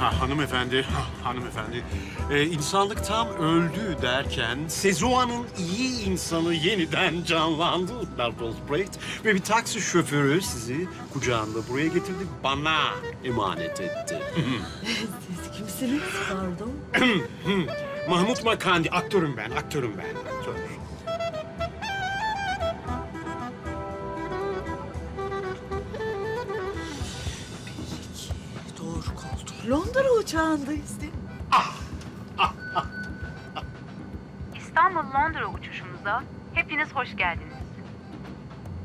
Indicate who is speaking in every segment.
Speaker 1: Ha, hanımefendi, ha, hanımefendi. Ee, insanlık tam öldü derken Sezua'nın iyi insanı yeniden canlandı. Narkoz Braid. Ve bir taksi şoförü sizi kucağında buraya getirdi, bana emanet etti.
Speaker 2: Siz kimsiniz? Pardon.
Speaker 1: Mahmut Makandi, aktörüm ben, aktörüm ben. Aktör.
Speaker 2: Londra uçağındayız değil mi?
Speaker 3: İstanbul-Londra uçuşumuza hepiniz hoş geldiniz.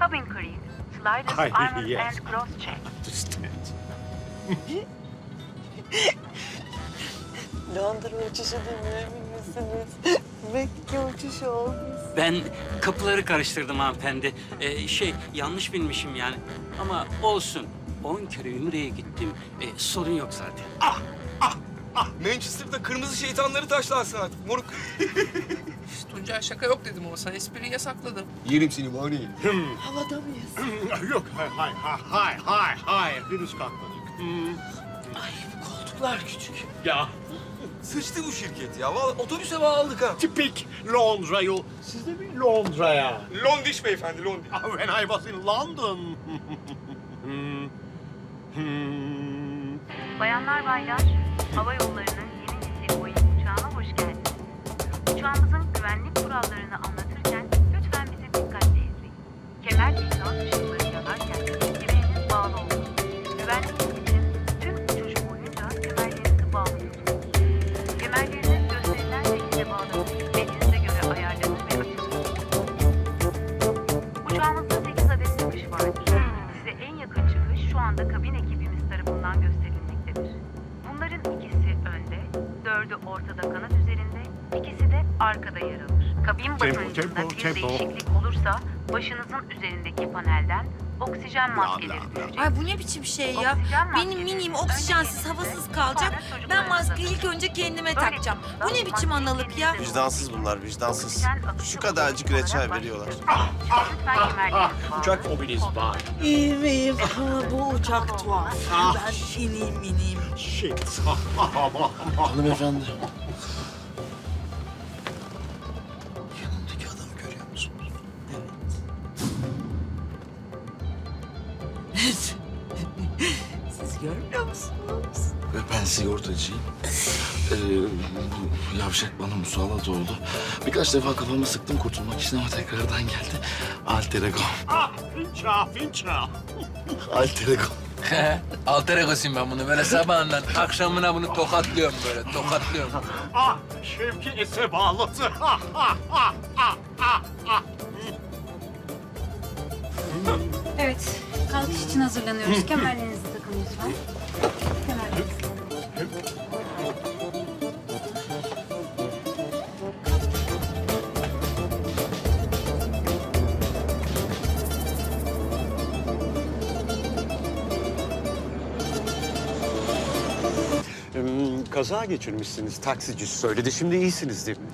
Speaker 3: Cabin crew, sliders,
Speaker 1: Ay,
Speaker 3: armor
Speaker 1: yes.
Speaker 3: and cross check.
Speaker 1: Understand.
Speaker 2: Londra uçuşu değil mi emin misiniz? Mekke uçuşu olmuş.
Speaker 4: Ben kapıları karıştırdım hanımefendi. Ee, şey yanlış bilmişim yani. Ama olsun. On kere Ümre'ye gittim. Ee, sorun yok zaten.
Speaker 5: Manchester'da kırmızı şeytanları taşlansın artık moruk.
Speaker 6: Tuncay şaka yok dedim ama sen espriyi yasakladım.
Speaker 5: Yerim seni bari.
Speaker 2: Havada mıyız?
Speaker 1: Yok, hayır, hayır, hayır, hayır, hayır. Henüz kalkmadık. Hmm.
Speaker 2: Ay bu koltuklar küçük.
Speaker 1: Ya,
Speaker 5: Sıçtı bu şirket ya. Vallahi otobüse bağladık ha.
Speaker 1: tipik Londra yol. Siz de mi Londra'ya?
Speaker 5: Londiş beyefendi Londiş.
Speaker 1: Ah, When I was in London.
Speaker 3: Bayanlar baylar, hava yollarının yeni nesil Boeing uçağına hoş geldiniz. Uçağımızın güvenlik kurallarını anlatırken lütfen bizi dikkatle izleyin. Kemer ikaz ışıkları yanarken kemeriniz bağlı olsun. Güvenliğiniz dördü ortada kanat üzerinde, ikisi de arkada yer alır. Kabin basıncında bir
Speaker 1: tempo.
Speaker 3: değişiklik olursa başınızın üzerindeki panelden oksijen maskeleri düşecek.
Speaker 7: Ay bu ne biçim şey ya?
Speaker 3: Oksijen
Speaker 7: Benim
Speaker 3: maskeleri önce
Speaker 7: oksijensiz havasız kalacak.
Speaker 3: sonra
Speaker 7: Ben
Speaker 3: çocuklarınıza.
Speaker 7: maskeyi ilk önce kendime
Speaker 3: Böyle
Speaker 7: takacağım. Bu ne biçim analık ya?
Speaker 8: Vicdansız bunlar, vicdansız. Şu kadarcık reçel veriyorlar.
Speaker 3: Lütfen kemerlerinizi bağlayın.
Speaker 1: Uçak fobiniz var.
Speaker 2: Ama bu uçak tuhaf.
Speaker 1: Ah.
Speaker 2: Ben ineyim ineyim.
Speaker 1: Shit.
Speaker 8: Hanımefendi.
Speaker 2: Siz görmüyor musunuz?
Speaker 9: Ve ben sigortacıyım. Ee, bu yavşak bana musallat oldu. Birkaç defa kafamı sıktım kurtulmak için ama tekrardan geldi. Alter ego.
Speaker 1: Ah, finça, finça.
Speaker 9: Alter ego.
Speaker 6: Alter egosuyum ben bunu. Böyle sabahından akşamına bunu tokatlıyorum böyle. Tokatlıyorum.
Speaker 1: Ah, Şevki Ese bağladı. Ah, ah, ah, ah, ah, ah.
Speaker 10: Evet, kalkış için hazırlanıyoruz. Kemerlerinizi takın lütfen. Kemerlerinizi.
Speaker 1: Hmm, kaza geçirmişsiniz. Taksici söyledi. Şimdi iyisiniz değil mi?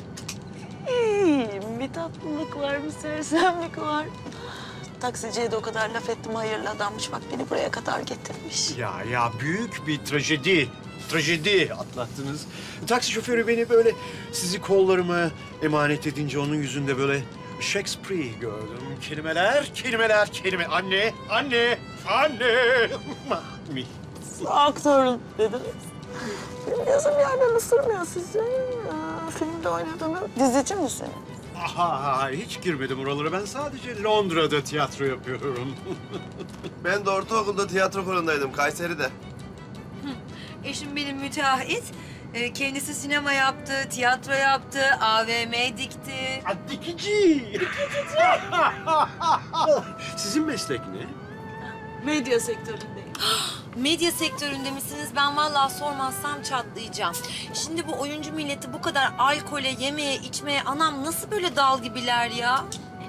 Speaker 2: İyiyim. Bir tatlılık var, bir sersemlik var. Taksiciye de o kadar laf ettim. Hayırlı adammış. Bak beni buraya kadar getirmiş.
Speaker 1: Ya ya büyük bir trajedi. Trajedi atlattınız. Taksi şoförü beni böyle sizi kollarıma emanet edince onun yüzünde böyle Shakespeare gördüm. Kelimeler, kelimeler, kelime. Anne, anne, anne. Mami.
Speaker 2: Aktörüm dediniz. Benim gözüm yerden ısırmıyor sizce. Filmde oynadığını dizici misin?
Speaker 1: Aha, hiç girmedim oralara. Ben sadece Londra'da tiyatro yapıyorum.
Speaker 8: Ben de ortaokulda tiyatro korundaydım, Kayseri'de.
Speaker 7: Eşim benim müteahhit. Ee, Kendisi sinema yaptı, tiyatro yaptı, AVM dikti.
Speaker 1: Ha, Dikici. Sizin meslek ne?
Speaker 2: Medya sektöründeyim.
Speaker 7: Medya sektöründe misiniz? Ben vallahi sormazsam çatlayacağım. Şimdi bu oyuncu milleti bu kadar alkole, yemeğe, içmeye anam nasıl böyle dal gibiler ya?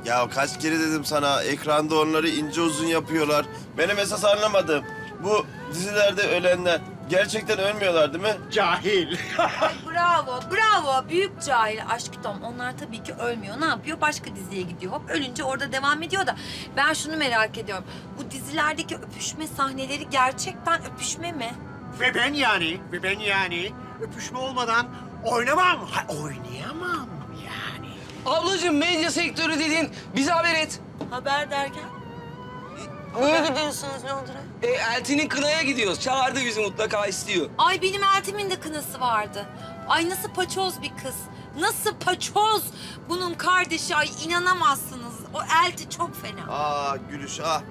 Speaker 8: Ya kaç kere dedim sana, ekranda onları ince uzun yapıyorlar. Benim esas anlamadım. Bu dizilerde ölenler gerçekten ölmüyorlar değil mi?
Speaker 1: Cahil.
Speaker 7: Bravo, bravo. Büyük cahil aşk Tom. Onlar tabii ki ölmüyor. Ne yapıyor? Başka diziye gidiyor. Hop ölünce orada devam ediyor da. Ben şunu merak ediyorum. Bu dizilerdeki öpüşme sahneleri gerçekten öpüşme mi?
Speaker 1: Ve ben yani, ve ben yani öpüşme olmadan oynamam. Ha, oynayamam yani.
Speaker 5: Ablacığım medya sektörü dediğin bize haber et.
Speaker 2: Haber derken? Niye gidiyorsunuz Londra'ya?
Speaker 5: E, Elti'nin kınaya gidiyoruz. Çağırdı bizi mutlaka istiyor.
Speaker 7: Ay benim Eltim'in de kınası vardı. Ay nasıl paçoz bir kız. Nasıl paçoz. Bunun kardeşi ay inanamazsınız. O Elti çok fena.
Speaker 8: Aa gülüş ah.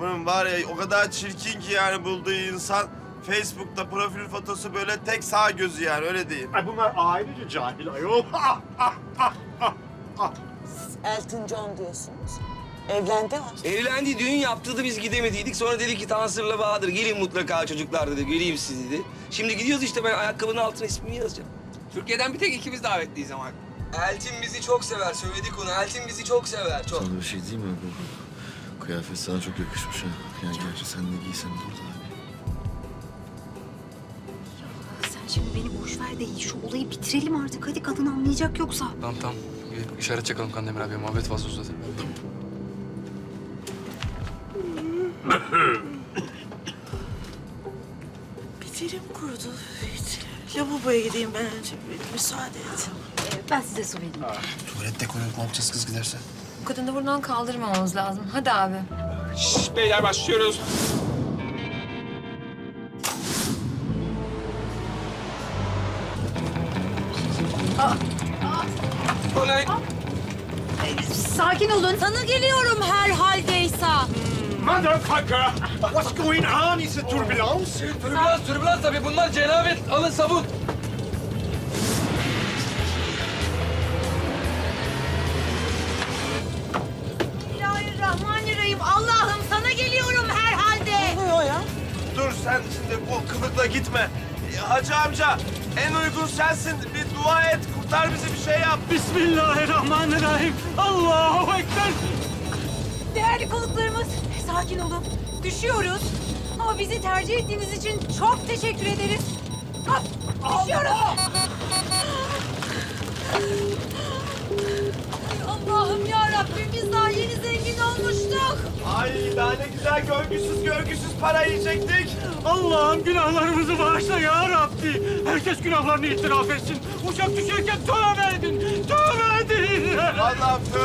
Speaker 8: Bunun var ya o kadar çirkin ki yani bulduğu insan. Facebook'ta profil fotosu böyle tek sağ gözü yani öyle diyeyim.
Speaker 1: Ay bunlar ailece cahil ayol. Ah, ah, ah, ah, ah.
Speaker 2: Elton John diyorsunuz. Evlendi mi?
Speaker 5: Evlendi, düğün yaptırdı biz gidemediydik. Sonra dedi ki Tansır'la Bahadır gelin mutlaka çocuklar dedi. Göreyim sizi dedi. Şimdi gidiyoruz işte ben ayakkabının altına ismini yazacağım.
Speaker 6: Türkiye'den bir tek ikimiz davetliyiz ama.
Speaker 5: Eltin bizi çok sever. Söyledik onu. Eltin bizi çok sever. Çok.
Speaker 9: Sana bir şey diyeyim mi? Bu kıyafet sana çok yakışmış ha. Yani gerçi sen de giysen burada hani.
Speaker 10: Sen şimdi beni boş ver de şu olayı bitirelim artık. Hadi kadın anlayacak yoksa.
Speaker 6: Tamam tamam. İşaret çakalım Kandemir abi. Muhabbet fazla uzadı.
Speaker 2: Bitirim kurudu. Hiç. Lavaboya gideyim ben önce. Bir müsaade et.
Speaker 10: Ben size su vereyim.
Speaker 8: Tuvalette konup ne yapacağız kız giderse?
Speaker 7: Bu kadını buradan kaldırmamamız lazım. Hadi abi.
Speaker 6: beyler başlıyoruz. Olay.
Speaker 10: Sakin olun.
Speaker 7: Sana geliyorum herhaldeyse.
Speaker 1: Motherfucker! What's going on? Is it turbulence?
Speaker 6: Türbülans, türbülans tabii. Bunlar cenabet. Alın sabun.
Speaker 7: Bismillahirrahmanirrahim. Allah'ım sana geliyorum herhalde.
Speaker 2: Ne oluyor ya?
Speaker 8: Dur sen şimdi bu kılıkla gitme. Hacı amca en uygun sensin. Bir dua et kurtar bizi bir şey yap.
Speaker 1: Bismillahirrahmanirrahim. Allahu Ekber.
Speaker 10: Değerli konuklarımız sakin olun. Düşüyoruz. Ama bizi tercih ettiğiniz için çok teşekkür ederiz. Ha, düşüyoruz.
Speaker 7: Allah'ım ya Rabbim biz daha yeni zengin olmuştuk.
Speaker 8: Ay daha ne güzel görgüsüz görgüsüz para yiyecektik.
Speaker 1: Allah'ım günahlarımızı bağışla ya Rabbi. Herkes günahlarını itiraf etsin. Uçak düşerken tövbe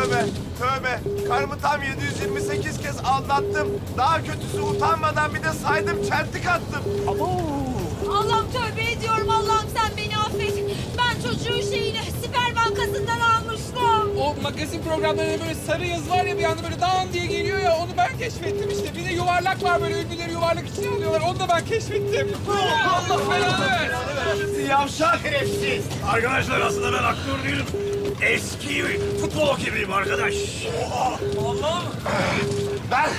Speaker 1: tövbe,
Speaker 8: tövbe. Karımı tam 728 kez aldattım. Daha kötüsü utanmadan bir de saydım çentik attım.
Speaker 7: Allah'ım tövbe ediyorum Allah'ım sen beni affet. Ben çocuğun şeyini Siper Bankası'ndan almıştım.
Speaker 6: O magazin programlarında böyle sarı yazı var ya bir anda böyle dağın diye geliyor ya onu ben keşfettim işte. Bir de yuvarlak var böyle ünlüleri yuvarlak içine alıyorlar onu da ben keşfettim. Allah belanı versin.
Speaker 1: Yavşak herifsiz. Arkadaşlar aslında ben aktör değilim. Eski futbol hakemiyim arkadaş.
Speaker 9: Ben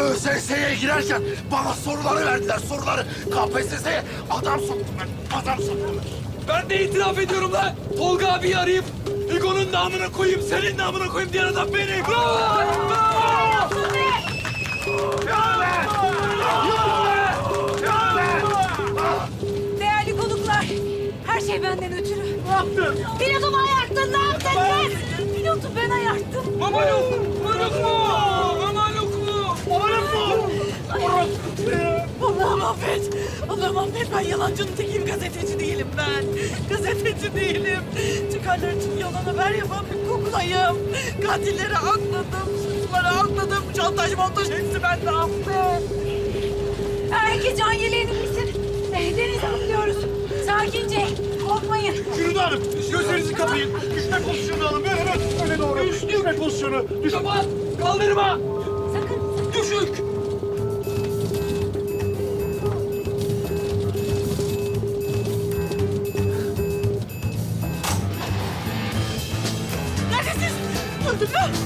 Speaker 9: ÖSS'ye girerken bana soruları verdiler soruları. KPSS'ye adam soktum ben. Adam soktum.
Speaker 6: Ben de itiraf ediyorum lan. Tolga abiyi arayıp Ego'nun namına koyayım, senin namına koyayım diyen adam benim. Bravo! Bravo!
Speaker 10: Değerli şey benden ötürü. Ne yaptın? Pilotumu ayarttın, ne yaptın sen? Pilotu ben ayarttım.
Speaker 6: Mama yok! Yok mu? Yok mu? Yok mu?
Speaker 2: Allah'ım affet. Allah'ım affet. Ben yalancının tekiyim. Gazeteci değilim ben. Gazeteci değilim. Çıkarlar için yalan haber yapan bir kuklayım. Katilleri akladım. Suçluları akladım. Şantaj montaj hepsi bende affet.
Speaker 10: Herkes can yeleğini giysin. Eh, Denize atlıyoruz. Sakince, korkmayın.
Speaker 1: Yürüdü hanım. Gözlerinizi kapayın. Düşme pozisyonu alın. Böyle böyle. Öyle doğru. Düşme pozisyonu. Düşme.
Speaker 6: Kapat! Kaldırma!
Speaker 10: Sakın.
Speaker 6: Düşük!
Speaker 2: Neredesiniz? Öldüm mü?